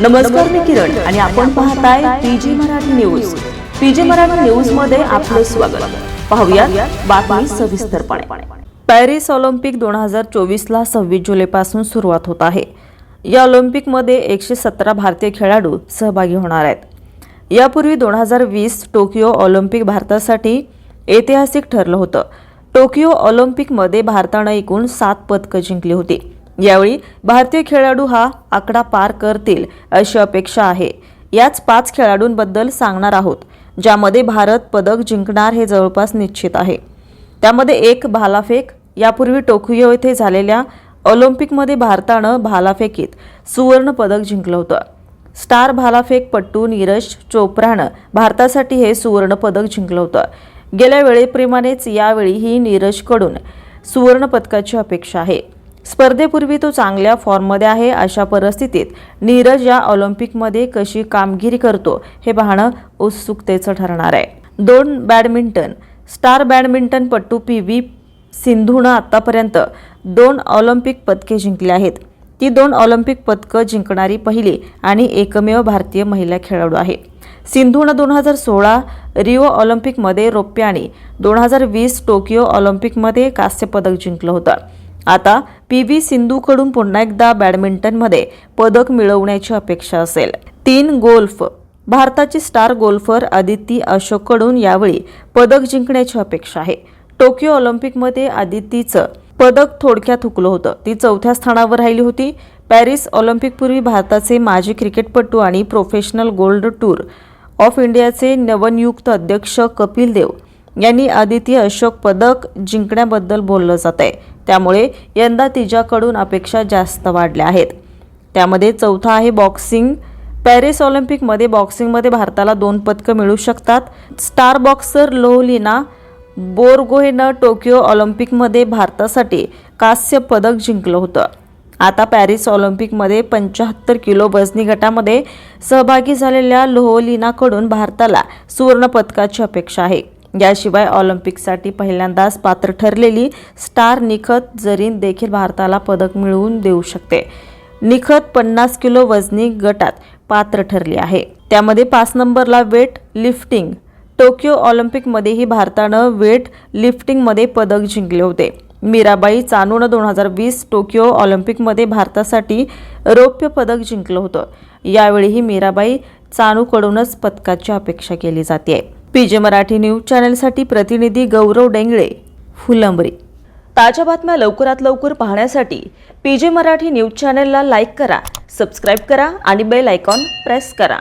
नमस्कार मी किरण आणि आपण पाहताय PG Marathi news. PG Marathi न्यूजमध्ये आपलं स्वागत. पाहूया बातमी सविस्तरपणे. पॅरिस ऑलिम्पिक दोन हजार चोवीस ला सव्वीस जुलैपासून सुरुवात होत आहे. या ऑलिम्पिकमध्ये एकशे सतरा भारतीय खेळाडू सहभागी होणार आहेत. यापूर्वी दोन हजार वीस टोकियो ऑलिम्पिक भारतासाठी ऐतिहासिक ठरलं होतं. टोकियो ऑलिम्पिकमध्ये भारतानं एकूण सात पदकं जिंकली होती. यावेळी भारतीय खेळाडू हा आकडा पार करतील अशी अपेक्षा आहे. याच पाच खेळाडूंबद्दल सांगणार आहोत ज्यामध्ये भारत पदक जिंकणार हे जवळपास निश्चित आहे. त्यामध्ये एक भालाफेक यापूर्वी टोकियो येथे झालेल्या ऑलिम्पिकमध्ये भारतानं भालाफेकीत सुवर्ण पदक जिंकलं होतं. स्टार भालाफेक पट्टू नीरज चोप्रानं भारतासाठी हे सुवर्ण पदक जिंकलं होतं. गेल्या वेळेप्रमाणेच यावेळीही नीरजकडून सुवर्ण पदकाची अपेक्षा आहे. स्पर्धेपूर्वी तो चांगल्या फॉर्ममध्ये आहे अशा परिस्थितीत नीरज या ऑलिम्पिकमध्ये कशी कामगिरी करतो हे पाहणं उत्सुकतेचं ठरणार आहे. दोन बॅडमिंटन स्टार बॅडमिंटनपटू पी. व्ही. सिंधूनं आतापर्यंत दोन ऑलिम्पिक पदके जिंकली आहेत. ती दोन ऑलिम्पिक पदकं जिंकणारी पहिली आणि एकमेव भारतीय महिला खेळाडू आहे. सिंधूनं दोन हजार सोळा रिओ ऑलिम्पिकमध्ये रौप्य आणि दोन हजार वीस टोकियो ऑलिम्पिकमध्ये कांस्य पदक जिंकलं होतं. आता पी व्ही सिंधूकडून पुन्हा एकदा बॅडमिंटनमध्ये पदक मिळवण्याची अपेक्षा असेल. तीन गोल्फ. भारताची स्टार गोल्फर आदिती अशोककडून यावेळी पदक जिंकण्याची अपेक्षा आहे. टोकियो ऑलिम्पिकमध्ये आदितीचं पदक थोडक्यात हुकलं होतं. ती चौथ्या स्थानावर राहिली होती. पॅरिस ऑलिम्पिकपूर्वी भारताचे माजी क्रिकेटपटू आणि प्रोफेशनल गोल्ड टूर ऑफ इंडियाचे नवनियुक्त अध्यक्ष कपिल देव यांनी आदिती अशोक पदक जिंकण्याबद्दल बोललं जात आहे त्यामुळे यंदा तिच्याकडून अपेक्षा जास्त वाढल्या आहेत. त्यामध्ये चौथा आहे बॉक्सिंग. पॅरिस ऑलिम्पिकमध्ये बॉक्सिंगमध्ये भारताला दोन पदकं मिळू शकतात. स्टार बॉक्सर लोहलीना बोरगोहेनं टोकियो ऑलिम्पिकमध्ये भारतासाठी कांस्य पदक जिंकलं होतं. आता पॅरिस ऑलिम्पिकमध्ये पंच्याहत्तर किलो वजनी गटामध्ये सहभागी झालेल्या लोहलीनाकडून भारताला सुवर्णपदकाची अपेक्षा आहे. याशिवाय ऑलिम्पिकसाठी पहिल्यांदाच पात्र ठरलेली स्टार निखत जरीन देखील भारताला पदक मिळवून देऊ शकते. निखत पन्नास किलो वजनी गटात पात्र ठरली आहे. त्यामध्ये पाच नंबरला वेट लिफ्टिंग. टोकियो ऑलिम्पिकमध्येही भारतानं वेट लिफ्टिंगमध्ये पदक जिंकले होते. मीराबाई चानूनं दोन हजार वीस टोकियो ऑलिम्पिकमध्ये भारतासाठी रौप्य पदक जिंकलं होतं. यावेळीही मीराबाई चानूकडूनच पदकाची अपेक्षा केली जाते पीजे मराठी न्यूज चॅनलसाठी प्रतिनिधी गौरव डेंगळे फुलंबरी. ताज्या बातम्या लवकरात लवकर पाहण्यासाठी पीजे मराठी न्यूज चॅनलला लाईक करा सबस्क्राईब करा आणि बेल आयकॉन प्रेस करा.